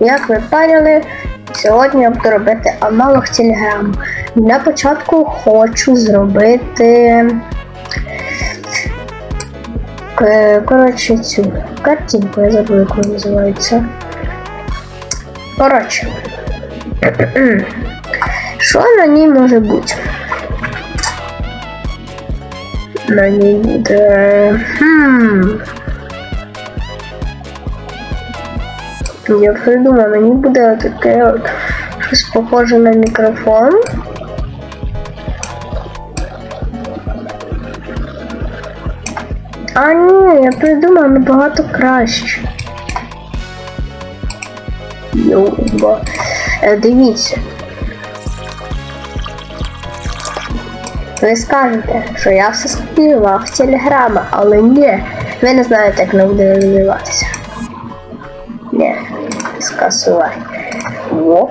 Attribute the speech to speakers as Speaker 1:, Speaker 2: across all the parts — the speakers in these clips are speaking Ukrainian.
Speaker 1: Як ви парили, сьогодні я буду робити аналог телеграму. На початку хочу зробити е, коротше цю картинку, я забула, яку називається. Коротше. Що на ній може бути? На ній буде... Хм... Я придумала, мені буде таке от щось похоже на мікрофон. А ні, я придумала набагато краще. Ну, Йоба. Е, дивіться. Ви скажете, що я все співав в телеграма, але ні, ви не знаєте, як не буде розвиватися красива. Оп.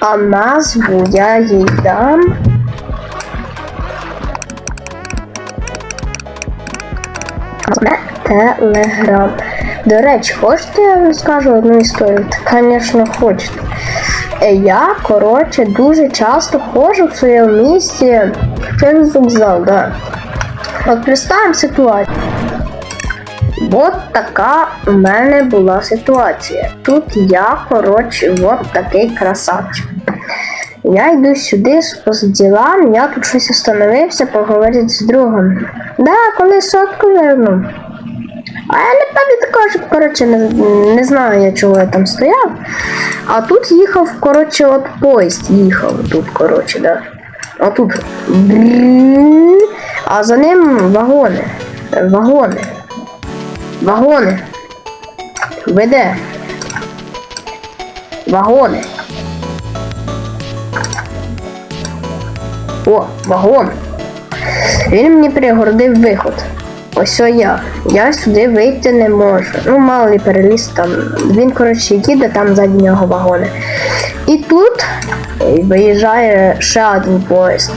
Speaker 1: А назву я їй дам. Телеграм. До речі, хочете я вам скажу одну історію? Та, звісно, хочете. Е, я, коротше, дуже часто ходжу в своєму місці через вокзал, да. От представимо ситуацію. От така в мене була ситуація. Тут я, коротше, от такий красавчик. Я йду сюди з ділам, я тут щось встановився поговорити з другом. Да, коли сотку верну. А я напевно також, коротше, не, не знаю, я чого я там стояв. А тут їхав, коротше, от поїзд їхав тут, коротше, да. А тут. А за ним вагони. Вагони. Вагони. Веде. Вагони. О, вагон. Він мені пригордив виход. Ось о я. Я сюди вийти не можу. Ну, мало ли переліз там. Він, коротше, їде там за нього вагони. І тут виїжджає ще один поїзд.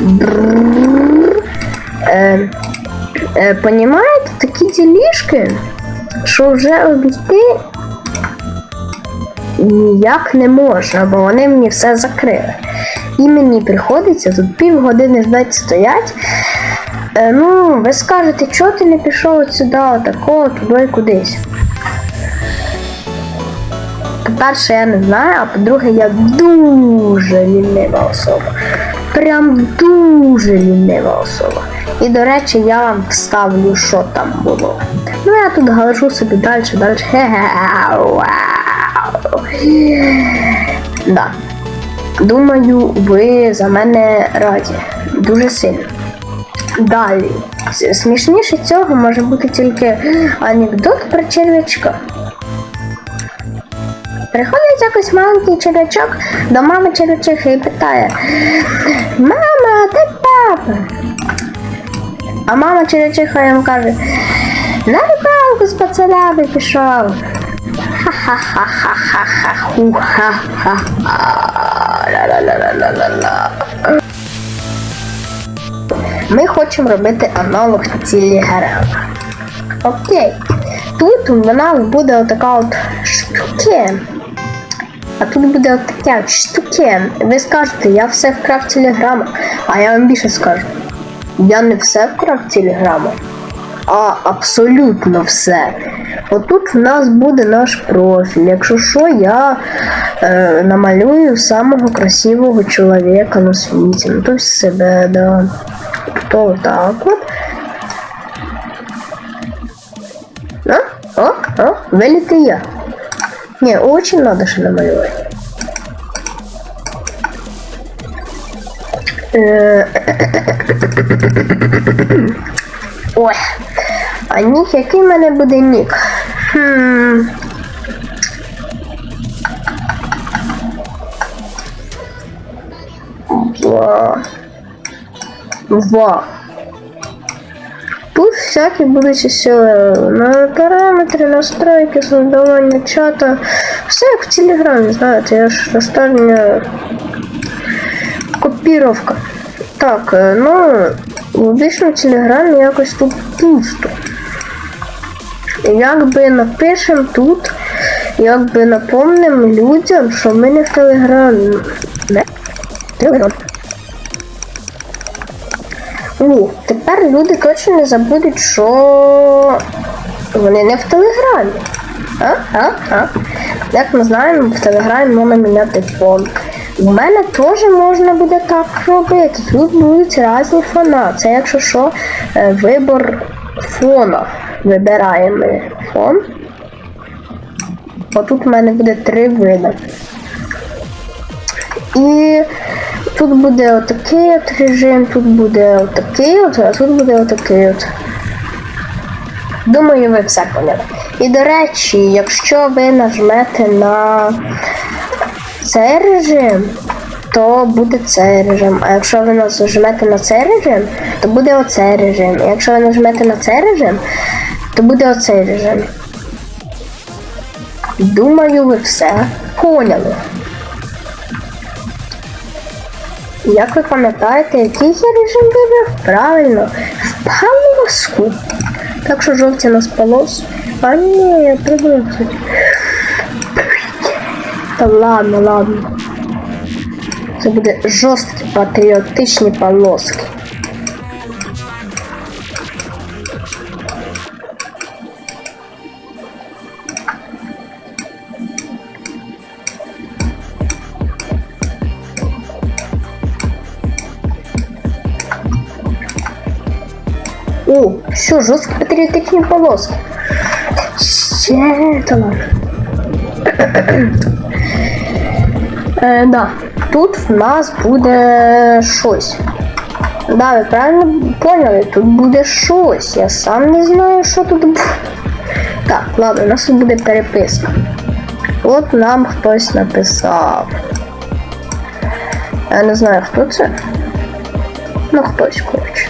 Speaker 1: Е, е, понімаєте, такі ділішки, що вже обійти ніяк не можна, бо вони мені все закрили. І мені приходиться тут півгодини ждать стоять. Е, ну, ви скажете, чого ти не пішов от сюди, отако, туди кудись. По-перше, я не знаю, а по-друге, я дуже лінива особа. Прям дуже лінива особа. І, до речі, я вам вставлю, що там було. Ну, я тут галажу собі далі, далі. Да. Думаю, ви за мене раді. Дуже сильно. Далі. Смішніше цього може бути тільки анекдот про черв'ячка. Приходить якось маленький черв'ячок до мами черв'ячихи і питає: Мама, а де папа? А мама черв'ячиха йому каже, на рибалку з пацанами пішов. Ха-ха-ха-ха-ха-ха-ха. Ми хочемо робити аналог телеграма. Окей. Тут у нас буде отака от штуке. А тут буде от таке от штуке. Ви скажете, я все вкрав телеграма. А я вам більше скажу. Я не все вкрав телеграма, а абсолютно все. Отут в нас буде наш профіль. Якщо що, я е, намалюю самого красивого чоловіка на світі. Ну, то себе, да вот так вот. А? О, о, вылитый я. Не, очень надо что же намалевать. Е, ой. А нік, який в мене буде нік? Хм. Бла. 2. Плюс всякі будуть сили е, на параметри, настройки, создавання чата. Все як в Телеграмі, знаєте, я ж остання копіровка. Так, е, ну в обічному телеграмі якось тут пусто. Якби напишемо тут, якби напомним людям, що ми не в телеграмі. Не? Телеграм. Ні, тепер люди точно не забудуть, що вони не в Телеграмі. А? А? А? Як ми знаємо, в Телеграмі можна міняти фон. У мене теж можна буде так робити. Тут будуть різні фона. Це якщо що, е, вибор фона. Вибираємо фон. Отут в мене буде три види. І Тут буде отакий от режим, тут буде отакий от, а тут буде отакий от. Думаю, ви все поняли. І до речі, якщо ви нажмете на цей режим, то буде цей режим. А якщо ви нажмете на цей режим, то буде оцей режим. А якщо ви нажмете на цей режим, то буде оцей режим. Думаю, ви все поняли. Як ви пам'ятаєте, який я режим вибрав? Правильно, впав на скуп. Так що жовті нас полос. А ні, я придумав. Та ладно, ладно. Це буде жорсткі патріотичні полоски. О, все, жорстко патріотичні полоски. Ще там. Е, да. Тут в нас будет шось. Да, вы правильно поняли, тут будет шось. Я сам не знаю, что тут буде. Так, ладно, у нас тут будет переписка. Вот нам хтось написал. Я не знаю, кто это. Ну, хтось, короче.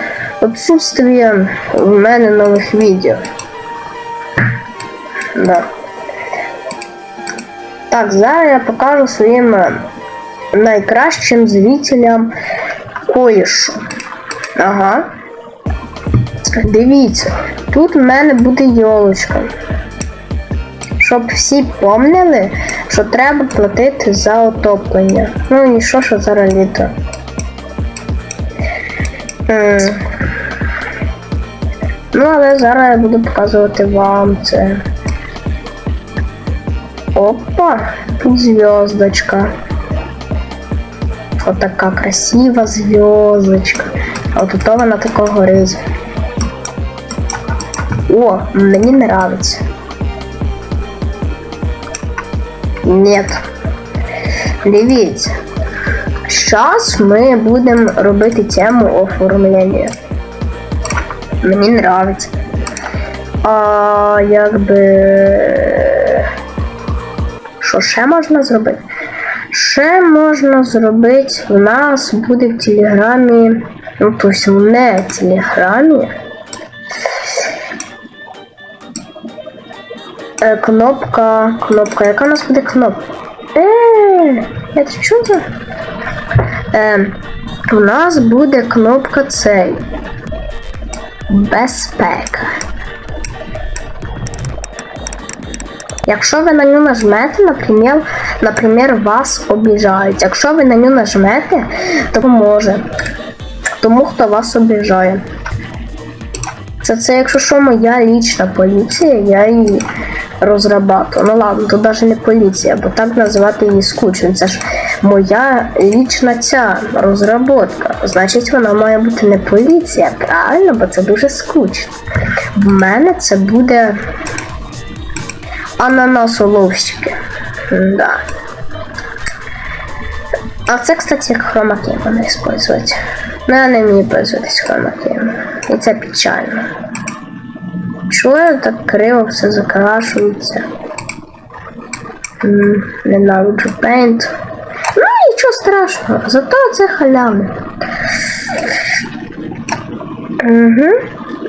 Speaker 1: відсутствієм в мене нових відео. Да. Так, зараз я покажу своїм е, найкращим зрителям коїшу. Ага. Дивіться, тут в мене буде йолочка. Щоб всі помнили, що треба платити за отоплення. Ну і що, що зараз літо. М. Ну, але зараз я буду показувати вам це. Опа, тут звездочка. Вот така красива звездочка. А тут вона така горить. О, мені нравится. Нет. Дивіться. Зараз ми будемо робити тему оформлення. Мені нравится. А якби. Що ще можна зробити? Ще можна зробити. У нас буде в Телеграмі. Ну, тобто не в Телеграмі. Е, кнопка. Кнопка. Яка у нас буде кнопка? Е, це за? Е, у нас буде кнопка цей. Безпека. Якщо ви на нього нажмете, наприклад, наприклад, вас обіжають. Якщо ви на нього нажмете, то поможе. Тому хто вас обіжає. Це, це якщо що, моя лічна поліція, я її розрабатую. Ну ладно, то навіть не поліція, бо так називати її скучно. Це ж моя лічна ця розработка. Значить, вона має бути не поліція, правильно, бо це дуже скучно. В мене це буде ананасоловщики. Да. А це, кстати, як хромаки вони использують. Ну, я не вмію пользуватись хромакеєм. І це печально. Чого так криво все закрашується? Ненавиджу Paint. Ну, нічого страшного, зато це халяви. Угу.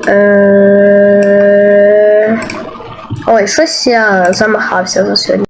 Speaker 1: Е... Ой, щось я замахався за сьогодні.